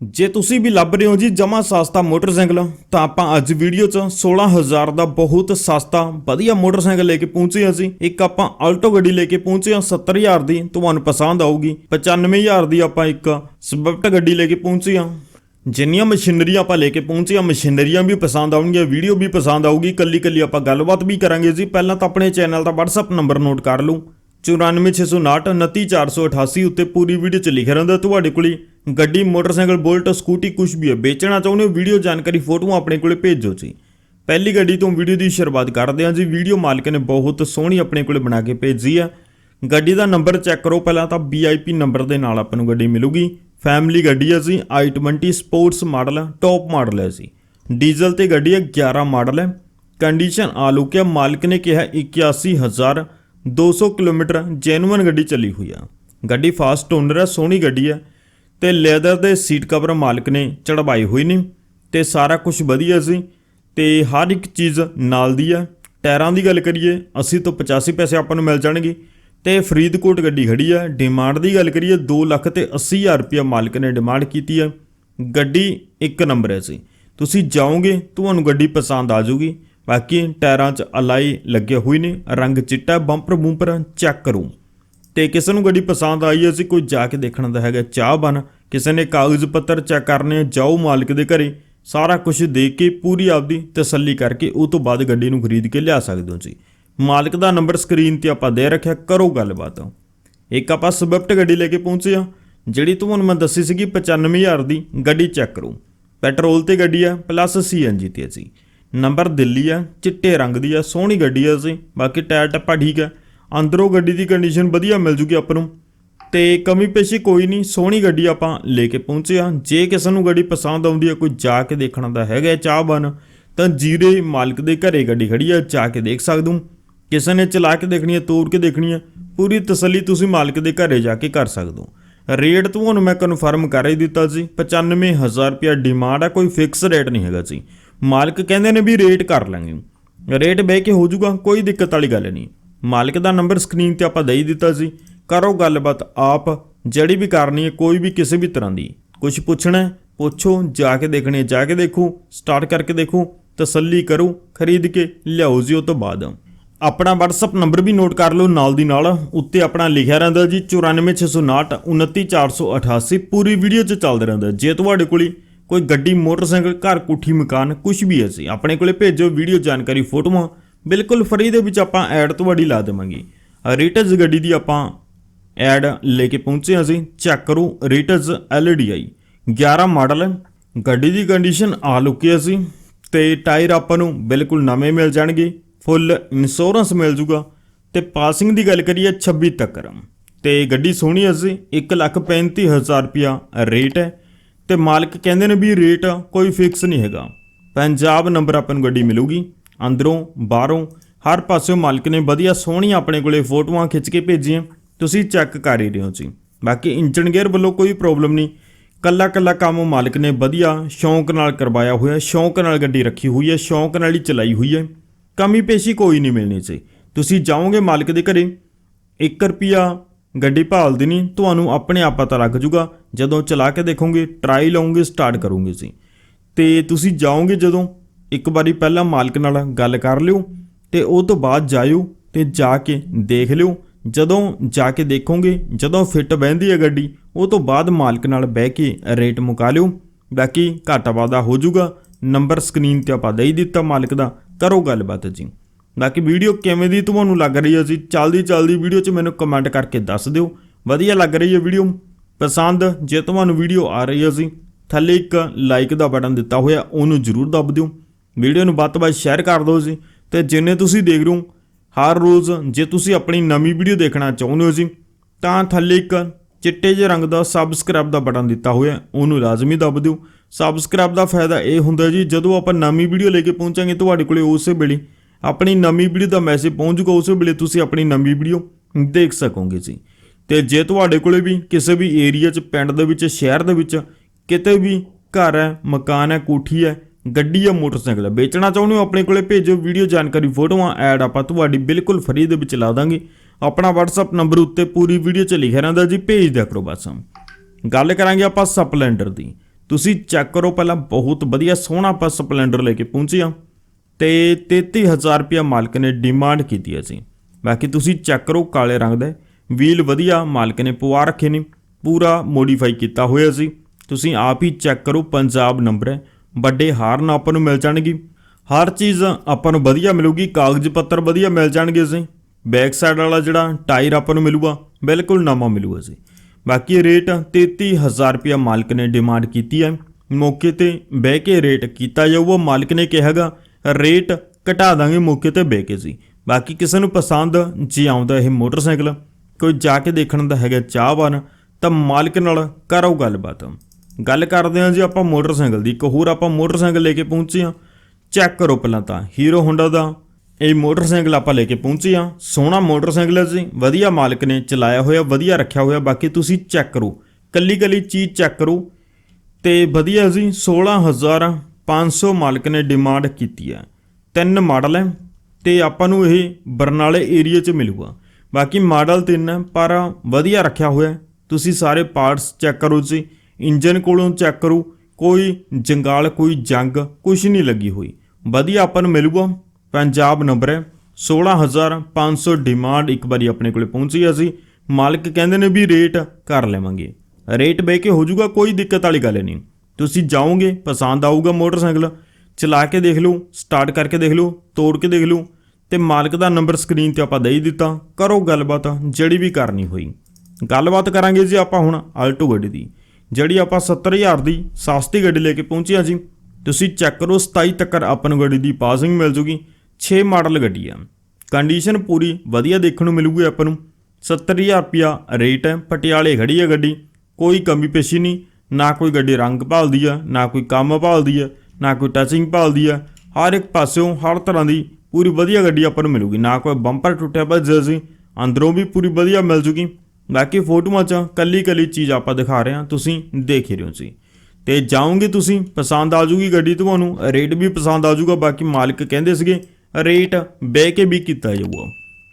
ਜੇ ਤੁਸੀਂ ਵੀ ਲੱਭ ਰਹੇ ਹੋ ਜੀ ਜਮਾ ਸਸਤਾ ਮੋਟਰਸਾਈਕਲ, ਤਾਂ ਆਪਾਂ ਅੱਜ ਵੀਡੀਓ 'ਚ 16000 ਦਾ ਬਹੁਤ ਸਸਤਾ, ਵਧੀਆ ਮੋਟਰਸਾਈਕਲ ਲੈ ਕੇ ਪਹੁੰਚੇ ਹਾਂ ਅਸੀਂ। ਇੱਕ ਆਪਾਂ ਆਲਟੋ ਗੱਡੀ ਲੈ ਕੇ ਪਹੁੰਚੇ ਹਾਂ 70000 ਦੀ, ਤੁਹਾਨੂੰ ਪਸੰਦ ਆਊਗੀ। 95000 ਦੀ ਆਪਾਂ ਇੱਕ ਸਵਿਫਟ ਗੱਡੀ ਲੈ ਕੇ ਪਹੁੰਚੇ ਹਾਂ। ਜਿੰਨੀਆਂ ਮਸ਼ੀਨਰੀਆਂ ਆਪਾਂ ਲੈ ਕੇ ਪਹੁੰਚੇ ਹਾਂ, ਮਸ਼ੀਨਰੀਆਂ ਵੀ ਪਸੰਦ ਆਉਣਗੀਆਂ, ਵੀਡੀਓ ਵੀ ਪਸੰਦ ਆਊਗੀ ਕੱਲੀ ਕੱਲੀ ਆਪਾਂ ਗੱਲਬਾਤ ਵੀ ਕਰਾਂਗੇ ਜੀ। ਪਹਿਲਾਂ ਤਾਂ ਆਪਣੇ ਚੈਨਲ ਦਾ WhatsApp ਨੰਬਰ ਨੋਟ ਕਰ ਲਓ 94659 29488 ਉੱਤੇ ਪੂਰੀ ਵੀਡੀਓ ਚ ਲਿਖਿਆ ਰਹਿੰਦਾ ਤੁਹਾਡੇ ਕੋਲੇ ਗੱਡੀ, ਮੋਟਰਸਾਈਕਲ, ਬੁਲਟ, ਸਕੂਟੀ ਕੁਝ ਵੀ ਹੈ। ਵੇਚਣਾ ਚਾਹੁੰਦੇ ਹੋ ਵੀਡੀਓ ਜਾਣਕਾਰੀ, ਫੋਟੋਆਂ ਆਪਣੇ ਕੋਲੇ ਭੇਜੋ ਜੀ। ਪਹਿਲੀ ਗੱਡੀ ਤੋਂ ਵੀਡੀਓ ਦੀ ਸ਼ੁਰੂਆਤ ਕਰਦੇ ਹਾਂ ਜੀ। ਵੀਡੀਓ ਮਾਲਕ ਨੇ ਬਹੁਤ ਸੋਹਣੀ ਆਪਣੇ ਕੋਲੇ ਬਣਾ ਕੇ ਭੇਜੀ ਆ। ਗੱਡੀ ਦਾ ਨੰਬਰ ਚੈੱਕ ਕਰੋ ਪਹਿਲਾਂ ਤਾਂ VIP ਨੰਬਰ ਦੇ ਨਾਲ ਆਪਾਂ ਨੂੰ ਗੱਡੀ ਮਿਲੂਗੀ। ਫੈਮਿਲੀ ਗੱਡੀ ਹੈ ਜੀ i20 sports model top model ਹੈ ਜੀ। ਡੀਜ਼ਲ ਤੇ ਗੱਡੀ ਹੈ 11 ਮਾਡਲ ਹੈ। ਕੰਡੀਸ਼ਨ ਆਲੂਕ ਹੈ ਮਾਲਕ ਨੇ ਕਿਹਾ 81200 ਕਿਲੋਮੀਟਰ ਜੈਨੂਅਨ ਗੱਡੀ ਚੱਲੀ ਹੋਈ ਆ। ਗੱਡੀ ਫਾਸਟ ਓਨਰ ਹੈ ਸੋਹਣੀ ਗੱਡੀ ਹੈ ਤੇ ਲੈਦਰ ਦੇ ਸੀਟ ਕਵਰ ਮਾਲਕ ਨੇ ਚੜਵਾਈ ਹੋਏ ਨੇ ਤੇ ਸਾਰਾ ਕੁਝ ਵਧੀਆ ਸੀ ਤੇ ਹਰ ਇੱਕ ਚੀਜ਼ ਨਾਲ ਦੀ ਆ। ਟਾਇਰਾਂ ਦੀ ਗੱਲ ਕਰੀਏ 80 ਤੋਂ 85 ਪੈਸੇ ਆਪਾਂ ਨੂੰ ਮਿਲ ਜਾਣਗੇ ਤੇ ਫਰੀਦਕੋਟ ਗੱਡੀ ਖੜੀ ਆ। ਡਿਮਾਂਡ ਦੀ ਗੱਲ ਕਰੀਏ 2 ਲੱਖ ਤੇ 80 ਹਜ਼ਾਰ ਰੁਪਇਆ ਮਾਲਕ ਨੇ ਡਿਮਾਂਡ ਕੀਤੀ ਆ। ਗੱਡੀ ਇੱਕ ਨੰਬਰ ਹੈ ਸੀ। ਤੁਸੀਂ ਜਾਓਗੇ, ਤੁਹਾਨੂੰ ਗੱਡੀ ਪਸੰਦ ਆ ਜਾਊਗੀ। ਬਾਕੀ ਟਾਇਰਾਂ 'ਚ ਅਲਾਈ ਲੱਗੇ ਹੋਏ ਨੇ। ਰੰਗ ਚਿੱਟਾ, ਬੰਪਰ ਬੂੰਪਰ ਚੈੱਕ ਕਰੋ। ਤੇ ਕਿਸੇ ਨੂੰ ਗੱਡੀ ਪਸੰਦ ਆਈ ਹੈ, ਅਸੀਂ ਕੋਈ ਜਾ ਕੇ ਦੇਖਣ ਦਾ ਹੈਗਾ ਚਾਹ ਬਣ। ਕਿਸੇ ਨੇ ਕਾਗਜ਼ ਪੱਤਰ ਚੈੱਕ ਕਰਨੇ ਜਾਓ ਮਾਲਕ ਦੇ ਘਰੇ। ਸਾਰਾ ਕੁਝ ਦੇਖ ਕੇ ਪੂਰੀ ਆਪਦੀ ਤਸੱਲੀ ਕਰਕੇ ਉਹ ਤੋਂ ਬਾਅਦ ਗੱਡੀ ਨੂੰ ਖਰੀਦ ਕੇ ਲਿਆ ਸਕਦੇ ਹੋ ਜੀ। ਮਾਲਕ ਦਾ ਨੰਬਰ ਸਕਰੀਨ ਤੇ ਆਪਾਂ ਦੇ ਰੱਖਿਆ, ਕਰੋ ਗੱਲਬਾਤ। ਇੱਕ ਆਪਾਂ ਸਵਿਫਟ ਗੱਡੀ ਲੈ ਕੇ ਪਹੁੰਚੇ ਆ ਜਿਹੜੀ ਤੁਹਾਨੂੰ ਮੈਂ ਦੱਸੀ ਸੀਗੀ 95000 ਦੀ, ਗੱਡੀ ਚੈੱਕ ਕਰੋ। ਪੈਟਰੋਲ ਤੇ ਗੱਡੀ ਆ, ਪਲੱਸ ਸੀਐਨਜੀ ਤੇ ਸੀ ਨੰਬਰ ਦਿੱਲੀ ਆ, ਚਿੱਟੇ ਰੰਗ ਦੀ ਆ, ਸੋਹਣੀ ਗੱਡੀ ਆ ਸੀ ਬਾਕੀ ਟਾਇਰ ਟੱਪਾ ਠੀਕ ਆ। ਅੰਦਰੋਂ ਗੱਡੀ ਦੀ ਕੰਡੀਸ਼ਨ ਵਧੀਆ ਮਿਲ ਜੂਗੀ ਆਪਾਂ ਨੂੰ। ਤੇ ਕਮੀ ਪੇਸ਼ੀ ਕੋਈ ਨਹੀਂ, ਸੋਹਣੀ ਗੱਡੀ ਆਪਾਂ ਲੈ ਕੇ ਪਹੁੰਚੇ ਆ। ਜੇ ਕਿਸੇ ਨੂੰ ਗੱਡੀ ਪਸੰਦ ਆਉਂਦੀ ਆ, ਕੋਈ ਜਾ ਕੇ ਦੇਖਣਾ ਦਾ ਹੈਗਾ ਚਾਹਬਨ ਤਾਂ ਜੀਰੇ ਮਾਲਕ ਦੇ ਘਰੇ ਗੱਡੀ ਖੜੀ ਆ, ਜਾ ਕੇ ਦੇਖ ਸਕਦੇ ਕਿਸੇ ਨੇ ਚਲਾ ਕੇ ਦੇਖਣੀ ਹੈ ਤੋੜ ਕੇ ਦੇਖਣੀ ਹੈ ਪੂਰੀ ਤਸੱਲੀ ਤੁਸੀਂ ਮਾਲਕ ਦੇ ਘਰੇ ਜਾ ਕੇ ਕਰ ਸਕਦੇ ਹੋ। ਰੇਟ ਤੁਹਾਨੂੰ ਮੈਂ ਕਨਫਰਮ ਕਰ ਹੀ ਦਿੱਤਾ ਸੀ 95000 ਰੁਪਿਆ ਡਿਮਾਂਡ ਆ, ਕੋਈ ਫਿਕਸ ਰੇਟ ਨਹੀਂ ਹੈਗਾ ਜੀ ਮਾਲਕ ਕਹਿੰਦੇ ਨੇ ਵੀ ਰੇਟ ਕਰ ਲਾਂਗੇ। ਰੇਟ ਬਹਿ ਕੇ ਹੋ ਜਾਊਗਾ ਕੋਈ ਦਿੱਕਤ ਵਾਲੀ ਗੱਲ ਨਹੀਂ। ਮਾਲਕ ਦਾ ਨੰਬਰ ਸਕਰੀਨ ਤੇ ਆਪਾਂ ਦੇ ਹੀ ਦਿੱਤਾ ਸੀ। ਕਰੋ ਗੱਲਬਾਤ ਆਪ, ਜਿਹੜੀ ਵੀ ਕਰਨੀ ਹੈ, ਕੋਈ ਵੀ ਕਿਸੇ ਵੀ ਤਰ੍ਹਾਂ ਦੀ। ਕੁਝ ਪੁੱਛਣਾ ਪੁੱਛੋ, ਜਾ ਕੇ ਦੇਖਣੀ ਜਾ ਕੇ ਦੇਖੋ ਸਟਾਰਟ ਕਰਕੇ ਦੇਖੋ, ਤਸੱਲੀ ਕਰੋ, ਖਰੀਦ ਕੇ ਲਿਆਓ ਜੀ ਉਹ ਤੋਂ ਬਾਅਦ। ਆਪਣਾ WhatsApp ਨੰਬਰ ਵੀ ਨੋਟ ਕਰ ਲਓ ਨਾਲ ਦੀ ਨਾਲ। ਉੱਤੇ ਆਪਣਾ ਲਿਖਿਆ ਰਹਿੰਦਾ ਜੀ 94659 29488 ਪੂਰੀ ਵੀਡੀਓ 'ਚ ਚੱਲਦਾ ਰਹਿੰਦਾ। ਜੇ ਤੁਹਾਡੇ ਕੋਲੇ ਕੋਈ ਗੱਡੀ, ਮੋਟਰਸਾਈਕਲ, ਘਰ, ਕੋਠੀ, ਮਕਾਨ ਕੁਝ ਵੀ ਹੈ ਸੀ ਆਪਣੇ ਕੋਲੇ ਭੇਜੋ, ਵੀਡੀਓ ਜਾਣਕਾਰੀ, ਫੋਟੋਆਂ, ਬਿਲਕੁਲ ਫਰੀ ਦੇ ਵਿੱਚ ਆਪਾਂ ਐਡ ਤੁਹਾਡੀ ਲਾ ਦੇਵਾਂਗੇ। ਰੀਟਸ ਗੱਡੀ ਦੀ ਆਪਾਂ ਐਡ ਲੈ ਕੇ ਪਹੁੰਚੇ ਹਾਂ ਅਸੀਂ, ਚੈੱਕ ਕਰੋ ਰੀਟਸ LDI 11 ਮਾਡਲ ਹੈ ਗੱਡੀ ਦੀ ਕੰਡੀਸ਼ਨ ਆ ਲੁਕੀ ਅਸੀਂ, ਤੇ ਟਾਇਰ ਆਪਾਂ ਨੂੰ ਬਿਲਕੁਲ ਨਵੇਂ ਮਿਲ ਜਾਣਗੇ ਫੁੱਲ ਇੰਸ਼ੋਰੈਂਸ ਮਿਲ ਜੂਗਾ। ਤੇ ਪਾਸਿੰਗ ਦੀ ਗੱਲ ਕਰੀਏ 26 ਤੱਕ ਤੇ ਗੱਡੀ ਸੋਹਣੀ ਅਸੀਂ ਹੈ ਸੀ 135000 ਰੁਪਿਆ ਰੇਟ ਹੈ। ਤੇ ਮਾਲਕ ਕਹਿੰਦੇ ਨੇ ਵੀ ਰੇਟ ਕੋਈ ਫਿਕਸ ਨਹੀਂ ਹੈਗਾ। ਪੰਜਾਬ ਨੰਬਰ ਆਪਾਂ ਨੂੰ ਗੱਡੀ ਮਿਲੂਗੀ। ਅੰਦਰੋਂ, ਬਾਹਰੋਂ, ਹਰ ਪਾਸਿਓਂ ਮਾਲਕ ਨੇ ਵਧੀਆ ਸੋਹਣੀਆਂ ਆਪਣੇ ਕੋਲੇ ਫੋਟੋਆਂ ਖਿੱਚ ਕੇ ਭੇਜੀਆਂ। ਤੁਸੀਂ ਚੈੱਕ ਕਰ ਹੀ ਰਹੇ ਹੋ ਜੀ। ਬਾਕੀ ਇੰਜਨ ਗੇਅਰ ਵੱਲੋਂ ਕੋਈ ਪ੍ਰੋਬਲਮ ਨਹੀਂ। ਕੱਲਾ ਕੱਲਾ ਕੰਮ ਮਾਲਕ ਨੇ ਵਧੀਆ ਸ਼ੌਂਕ ਨਾਲ ਕਰਵਾਇਆ ਹੋਇਆ ਸ਼ੌਂਕ ਨਾਲ ਗੱਡੀ ਰੱਖੀ ਹੋਈ ਹੈ, ਸ਼ੌਂਕ ਨਾਲ ਹੀ ਚਲਾਈ ਹੋਈ ਹੈ। ਕਮੀ ਪੇਸ਼ੀ ਕੋਈ ਨਹੀਂ ਮਿਲਣੀ ਸੀ ਤੁਸੀਂ ਜਾਓਗੇ ਮਾਲਕ ਦੇ ਘਰੇ। 1 ਰੁਪਿਆ ਗੱਡੀ ਭਾਲਦੀ ਨਹੀਂ ਤੁਹਾਨੂੰ ਆਪਣੇ ਆਪ ਪਤਾ ਲੱਗ ਜੂਗਾ। ਜਦੋਂ ਚਲਾ ਕੇ ਦੇਖੋਗੇ ਟਰਾਈ ਲਾਉਂਗੇ ਸਟਾਰਟ ਕਰੋਗੇ ਜੀ। ਤੇ ਤੁਸੀਂ ਜਾਓਗੇ ਜਦੋਂ, ਇੱਕ ਵਾਰੀ ਪਹਿਲਾਂ ਮਾਲਕ ਨਾਲ ਗੱਲ ਕਰ ਲਿਓ ਤੇ ਉਹ ਤੋਂ ਬਾਅਦ ਜਾਇਓ ਤੇ ਜਾ ਕੇ ਦੇਖ ਲਿਓ। ਜਦੋਂ ਜਾ ਕੇ ਦੇਖੋਗੇ, ਜਦੋਂ ਫਿੱਟ ਬਹਿੰਦੀ ਹੈ ਗੱਡੀ, ਉਹ ਤੋਂ ਬਾਅਦ ਮਾਲਕ ਨਾਲ ਬਹਿ ਕੇ ਰੇਟ ਮੁਕਾ ਲਿਓ। ਬਾਕੀ ਘਾਟਾ ਵਾਦਾ ਹੋ ਜਾਊਗਾ ਨੰਬਰ ਸਕਰੀਨ ਤੇ ਆਪਾਂ ਦੇ ਹੀ ਦਿੱਤਾ ਮਾਲਕ ਦਾ। ਕਰੋ ਗੱਲਬਾਤ ਜੀ। ਬਾਕੀ ਵੀਡੀਓ ਕਿਵੇਂ ਦੀ ਤੁਹਾਨੂੰ ਲੱਗ ਰਹੀ ਹੈ ਜੀ ਚਲਦੀ ਚਲਦੀ ਵੀਡੀਓ 'ਚ ਮੈਨੂੰ ਕਮੈਂਟ ਕਰਕੇ ਦੱਸ ਦਿਓ। ਵਧੀਆ ਲੱਗ ਰਹੀ ਹੈ ਵੀਡੀਓ। ਪਸੰਦ ਜੇ ਤੁਹਾਨੂੰ ਵੀਡੀਓ ਆ ਰਹੀ ਹੈ ਜੀ ਥੱਲੇ ਇੱਕ ਲਾਈਕ ਦਾ ਬਟਨ ਦਿੱਤਾ ਹੋਇਆ, ਉਹਨੂੰ ਜ਼ਰੂਰ ਦਬ ਦਿਓ। ਵੀਡੀਓ ਨੂੰ ਵੱਧ ਤੋਂ ਵੱਧ ਸ਼ੇਅਰ ਕਰ ਦਿਓ ਜੀ ਤੇ ਜਿੰਨੇ ਤੁਸੀਂ ਦੇਖ ਰਹੇ ਹੋ, ਹਰ ਰੋਜ਼ ਜੇ ਤੁਸੀਂ ਆਪਣੀ ਨਵੀਂ ਵੀਡੀਓ ਦੇਖਣਾ ਚਾਹੁੰਦੇ ਹੋ ਜੀ ਤਾਂ ਥੱਲੇ ਇੱਕ ਚਿੱਟੇ ਜਿਹੇ ਰੰਗ ਦਾ ਸਬਸਕ੍ਰਾਈਬ ਦਾ ਬਟਨ ਦਿੱਤਾ ਹੋਇਆ, ਉਹਨੂੰ ਲਾਜ਼ਮੀ ਦਬ ਦਿਓ। ਸਬਸਕ੍ਰਾਈਬ ਦਾ ਫਾਇਦਾ ਇਹ ਹੁੰਦਾ ਜੀ, ਜਦੋਂ ਆਪਾਂ ਨਵੀਂ ਵੀਡੀਓ ਲੈ ਕੇ ਪਹੁੰਚਾਂਗੇ ਤੁਹਾਡੇ ਕੋਲੇ ਉਸੇ ਵੇਲੇ ਆਪਣੀ ਨਵੀਂ ਵੀਡੀਓ ਦਾ ਮੈਸੇਜ ਪਹੁੰਚ ਜਾਊਗਾ, ਉਸੇ ਵੇਲੇ ਤੁਸੀਂ ਆਪਣੀ ਨਵੀਂ ਵੀਡੀਓ ਦੇਖ ਸਕੋਗੇ ਜੀ। ਤੇ ਜੇ ਤੁਹਾਡੇ ਕੋਲੇ ਵੀ ਕਿਸੇ ਵੀ ਏਰੀਆ 'ਚ, ਪਿੰਡ ਦੇ ਵਿੱਚ, ਸ਼ਹਿਰ ਦੇ ਵਿੱਚ ਕਿਤੇ ਵੀ ਘਰ ਹੈ, ਮਕਾਨ ਹੈ, ਕੋਠੀ ਹੈ, ਗੱਡੀ ਜਾਂ ਮੋਟਰਸਾਈਕਲ ਹੈ, ਵੇਚਣਾ ਚਾਹੁੰਦੇ ਹੋ ਆਪਣੇ ਕੋਲੇ, ਭੇਜੋ ਵੀਡੀਓ ਜਾਣਕਾਰੀ ਫੋਟੋਆਂ, ਐਡ ਆਪਾਂ ਤੁਹਾਡੀ ਬਿਲਕੁਲ ਫਰੀ ਦੇ ਵਿੱਚ ਲਾ ਦਾਂਗੇ। ਆਪਣਾ WhatsApp ਨੰਬਰ ਉੱਤੇ ਪੂਰੀ ਵੀਡੀਓ 'ਚ ਲਿਖਿਆ ਰਹਿੰਦਾ ਜੀ, ਭੇਜ ਦਿਆ ਕਰੋ ਬਸ। ਗੱਲ ਕਰਾਂਗੇ ਆਪਾਂ ਸਪਲੈਂਡਰ ਦੀ। ਤੁਸੀਂ ਚੈੱਕ ਕਰੋ ਪਹਿਲਾਂ, ਬਹੁਤ ਵਧੀਆ ਸੋਹਣਾ ਆਪਾਂ ਸਪਲੈਂਡਰ ਲੈ ਕੇ ਪਹੁੰਚੇ ਆ ਤੇ 33000 ਰੁਪਇਆ ਮਾਲਕ ਨੇ ਡਿਮਾਂਡ ਕੀਤੀ ਹੈ ਸੀ ਬਾਕੀ ਤੁਸੀਂ ਚੈੱਕ ਕਰੋ, ਕਾਲੇ ਰੰਗ ਦਾ। ਵੀਲ ਵਧੀਆ, ਮਾਲਕ ਨੇ ਪਵਾ ਰੱਖੇ ਨੇ। ਪੂਰਾ ਮੋਡੀਫਾਈ ਕੀਤਾ ਹੋਇਆ ਸੀ ਤੁਸੀਂ ਆਪ ਹੀ ਚੈੱਕ ਕਰੋ, ਪੰਜਾਬ ਨੰਬਰ ਹੈ। ਵੱਡੇ ਹਾਰਨ ਆਪਾਂ ਨੂੰ ਮਿਲ ਜਾਣਗੀ। ਹਰ ਚੀਜ਼ ਆਪਾਂ ਨੂੰ ਵਧੀਆ ਮਿਲੂਗੀ, ਕਾਗਜ਼ ਪੱਤਰ ਵਧੀਆ ਮਿਲ ਜਾਣਗੇ ਸੀ ਬੈਕ ਸਾਈਡ ਵਾਲਾ ਜਿਹੜਾ ਟਾਇਰ ਆਪਾਂ ਨੂੰ ਮਿਲੂਗਾ, ਬਿਲਕੁਲ ਨਵਾਂ ਮਿਲੂਗਾ ਸੀ ਬਾਕੀ ਰੇਟ 33000 ਰੁਪਇਆ ਮਾਲਕ ਨੇ ਡਿਮਾਂਡ ਕੀਤੀ ਹੈ। ਮੌਕੇ ਤੇ ਬਹਿ ਕੇ ਰੇਟ ਕੀਤਾ ਜਾਊਗਾ, ਮਾਲਕ ਨੇ ਕਿਹਾਗਾ ਰੇਟ ਘਟਾ ਦਾਂਗੇ ਮੌਕੇ ਤੇ ਬਹਿ ਕੇ ਸੀ ਬਾਕੀ ਕਿਸੇ ਨੂੰ ਪਸੰਦ ਜੇ ਆਉਂਦਾ ਇਹ ਮੋਟਰਸਾਈਕਲ, ਕੋਈ ਜਾ ਕੇ ਦੇਖਣ ਦਾ ਹੈਗਾ ਚਾਹਵਾਨ ਤਾਂ ਮਾਲਕ ਨਾਲ ਕਰੋ ਗੱਲਬਾਤ। ਗੱਲ ਕਰਦੇ ਹਾਂ ਜੀ ਆਪਾਂ ਮੋਟਰਸਾਈਕਲ ਦੀ। ਇੱਕ ਹੋਰ ਆਪਾਂ ਮੋਟਰਸਾਈਕਲ ਲੈ ਕੇ ਪਹੁੰਚੇ ਹਾਂ। ਚੈੱਕ ਕਰੋ ਪਹਿਲਾਂ ਤਾਂ। ਹੀਰੋ ਹੋਂਡਾ ਦਾ ਇਹ ਮੋਟਰਸਾਈਕਲ ਆਪਾਂ ਲੈ ਕੇ ਪਹੁੰਚੇ ਹਾਂ। ਸੋਹਣਾ ਮੋਟਰਸਾਈਕਲ ਹੈ ਜੀ। ਵਧੀਆ ਮਾਲਕ ਨੇ ਚਲਾਇਆ ਹੋਇਆ, ਵਧੀਆ ਰੱਖਿਆ ਹੋਇਆ। ਬਾਕੀ ਤੁਸੀਂ ਚੈੱਕ ਕਰੋ। ਕੱਲੀ ਕੱਲੀ ਚੀਜ਼ ਚੈੱਕ ਕਰੋ। ਤੇ ਵਧੀਆ ਜੀ 16500 ਮਾਲਕ ਨੇ ਡਿਮਾਂਡ ਕੀਤੀ ਹੈ। ਤਿੰਨ ਮਾਡਲ ਹੈ ਤੇ ਆਪਾਂ ਨੂੰ ਇਹ ਬਰਨਾਲੇ ਏਰੀਆ 'ਚ ਮਿਲੂਗਾ। ਬਾਕੀ ਮਾਡਲ ਤਿੰਨ ਹੈ, ਪਰ ਵਧੀਆ ਰੱਖਿਆ ਹੋਇਆ ਤੁਸੀਂ ਸਾਰੇ ਪਾਰਟਸ ਚੈੱਕ ਕਰੋ ਜੀ। ਇੰਜਨ ਕੋਲੋਂ ਚੈੱਕ ਕਰੋ। ਕੋਈ ਜੰਗਾਲ, ਕੋਈ ਜੰਗ ਕੁਝ ਨਹੀਂ ਲੱਗੀ ਹੋਈ। ਵਧੀਆ ਆਪਾਂ ਨੂੰ ਮਿਲੂਗਾ। ਪੰਜਾਬ ਨੰਬਰ ਹੈ 16500 ਡਿਮਾਂਡ ਇੱਕ ਵਾਰੀ ਆਪਣੇ ਕੋਲੇ ਪਹੁੰਚੀ ਹੈ ਸੀ ਮਾਲਕ ਕਹਿੰਦੇ ਨੇ ਵੀ ਰੇਟ ਕਰ ਲਵਾਂਗੇ। ਰੇਟ ਬਹਿ ਕੇ ਹੋ ਜਾਊਗਾ, ਕੋਈ ਦਿੱਕਤ ਵਾਲੀ ਗੱਲ ਨਹੀਂ। ਤੁਸੀਂ ਜਾਓਗੇ, ਪਸੰਦ ਆਊਗਾ ਮੋਟਰਸਾਈਕਲ, ਚਲਾ ਕੇ ਦੇਖ ਲਓ ਸਟਾਰਟ ਕਰਕੇ ਦੇਖ ਲਓ, ਤੋੜ ਕੇ ਦੇਖ ਲਓ, ਤੇ ਮਾਲਕ ਦਾ ਨੰਬਰ ਸਕਰੀਨ ਤੇ ਆਪਾਂ ਦੇ ਹੀ ਦਿੱਤਾ, ਕਰੋ ਗੱਲਬਾਤ, ਜਿਹੜੀ ਵੀ ਕਰਨੀ ਹੋਈ। ਗੱਲਬਾਤ ਕਰਾਂਗੇ ਜੀ ਆਪਾਂ ਹੁਣ ਆਲਟੋ ਗੱਡੀ ਦੀ, ਜਿਹੜੀ ਆਪਾਂ 70000 ਦੀ ਸਸਤੀ ਗੱਡੀ ਲੈ ਕੇ ਪਹੁੰਚੇ ਹਾਂ ਜੀ। ਤੁਸੀਂ ਚੈੱਕ ਕਰੋ 27 ਤੱਕ ਆਪਾਂ ਨੂੰ ਗੱਡੀ ਦੀ ਪਾਸਿੰਗ ਮਿਲ ਜੂਗੀ 6 ਮਾਡਲ ਗੱਡੀ ਆ। ਕੰਡੀਸ਼ਨ ਪੂਰੀ ਵਧੀਆ ਦੇਖਣ ਨੂੰ ਮਿਲੂਗੀ ਆਪਾਂ ਨੂੰ। 70000 ਰੁਪਿਆ ਰੇਟ ਹੈ, ਪਟਿਆਲੇ ਖੜੀ ਹੈ ਗੱਡੀ, ਕੋਈ ਕਮੀ ਪੇਸ਼ੀ ਨਹੀਂ। ਨਾ ਕੋਈ ਗੱਡੀ ਰੰਗ ਭਾਲਦੀ ਆ, ਨਾ ਕੋਈ ਕੰਮ ਭਾਲਦੀ ਆ, ਨਾ ਕੋਈ ਟੱਚਿੰਗ ਭਾਲਦੀ ਆ। ਹਰ ਇੱਕ ਪਾਸਿਓਂ ਹਰ ਤਰ੍ਹਾਂ ਦੀ ਪੂਰੀ ਵਧੀਆ ਗੱਡੀ ਆਪਾਂ ਨੂੰ ਮਿਲੂਗੀ। ਨਾ ਕੋਈ ਬੰਪਰ ਟੁੱਟਿਆ ਭੱਜਿਆ ਸੀ ਅੰਦਰੋਂ ਵੀ ਪੂਰੀ ਵਧੀਆ ਮਿਲ ਜੂਗੀ। ਬਾਕੀ ਫੋਟੋਆਂ 'ਚ ਕੱਲੀ ਕੱਲੀ ਚੀਜ਼ ਆਪਾਂ ਦਿਖਾ ਰਹੇ ਹਾਂ, ਤੁਸੀਂ ਦੇਖ ਹੀ ਰਹੇ ਹੋ ਜੀ। ਤੇ ਜਾਓਗੇ ਤੁਸੀਂ, ਪਸੰਦ ਆ ਜੂਗੀ ਗੱਡੀ ਤੁਹਾਨੂੰ, ਰੇਟ ਵੀ ਪਸੰਦ ਆ ਜੂਗਾ, ਬਾਕੀ ਮਾਲਕ ਕਹਿੰਦੇ ਸੀਗੇ, ਰੇਟ ਬਹਿ ਕੇ ਵੀ ਕੀਤਾ ਜਾਊਗਾ।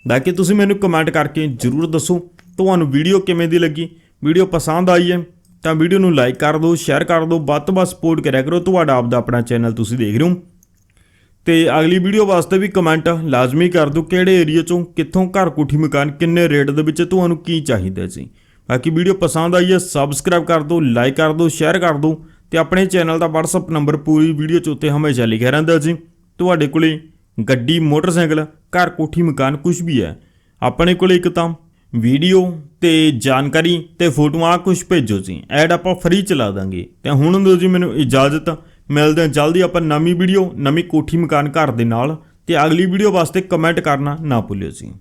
ਬਾਕੀ ਤੁਸੀਂ ਮੈਨੂੰ ਕਮੈਂਟ ਕਰਕੇ ਜਰੂਰ ਦੱਸੋ, ਤੁਹਾਨੂੰ ਵੀਡੀਓ ਕਿਵੇਂ ਦੀ ਲੱਗੀ? ਵੀਡੀਓ ਪਸੰਦ ਆਈ ਹੈ ਤਾਂ ਵੀਡੀਓ ਨੂੰ ਲਾਈਕ ਕਰ ਦਿਓ ਸ਼ੇਅਰ ਕਰ ਦਿਓ, ਵੱਧ ਤੋਂ ਵੱਧ ਸਪੋਰਟ ਕਰਿਆ ਕਰੋ ਤੁਹਾਡਾ ਆਪਦਾ ਆਪਣਾ ਚੈਨਲ ਤੁਸੀਂ ਦੇਖ ਰਹੇ ਹੋ। ਤੇ ਅਗਲੀ ਵੀਡੀਓ ਵਾਸਤੇ ਵੀ ਕਮੈਂਟ ਲਾਜ਼ਮੀ ਕਰ ਦਿਓ ਕਿਹੜੇ ਏਰੀਆ ਚੋਂ, ਕਿੱਥੋਂ ਘਰ ਕੋਠੀ ਮਕਾਨ, ਕਿੰਨੇ ਰੇਟ ਦੇ ਵਿੱਚ ਤੁਹਾਨੂੰ ਕੀ ਚਾਹੀਦਾ ਸੀ ਬਾਕੀ ਵੀਡੀਓ ਪਸੰਦ ਆਈ ਹੈ ਸਬਸਕ੍ਰਾਈਬ ਕਰ ਦਿਓ ਲਾਈਕ ਕਰ ਦਿਓ ਸ਼ੇਅਰ ਕਰ ਦਿਓ ਤੇ ਆਪਣੇ ਚੈਨਲ ਦਾ WhatsApp ਨੰਬਰ ਪੂਰੀ ਵੀਡੀਓ 'ਚ ਉੱਤੇ ਹਮੇਸ਼ਾ ਲਿਖਿਆ ਰਹਿੰਦਾ ਜੀ। ਤੁਹਾਡੇ ਕੋਲੇ ਗੱਡੀ, ਮੋਟਰਸਾਈਕਲ, ਘਰ ਕੋਠੀ ਮਕਾਨ ਕੁਝ ਵੀ ਹੈ, ਆਪਣੇ ਕੋਲੇ ਇੱਕ ਤਾਂ ਵੀਡੀਓ ਤੇ ਜਾਣਕਾਰੀ ਤੇ ਫੋਟੋਆਂ ਕੁਝ ਭੇਜੋ ਜੀ। ਐਡ ਆਪਾਂ ਫ੍ਰੀ ਚਲਾ ਦਾਂਗੇ। ਤੇ ਹੁਣ ਦਿਓ ਜੀ ਮੈਨੂੰ ਇਜਾਜ਼ਤ। ਮਿਲਦੇ ਹਾਂ ਜਲਦੀ ਆਪਾਂ ਨਵੀਂ ਵੀਡੀਓ ਨਵੀਂ ਕੋਠੀ ਮਕਾਨ ਘਰ ਦੇ ਨਾਲ। ਤੇ ਅਗਲੀ ਵੀਡੀਓ ਵਾਸਤੇ ਕਮੈਂਟ ਕਰਨਾ ਨਾ ਭੁੱਲਿਓ ਜੀ।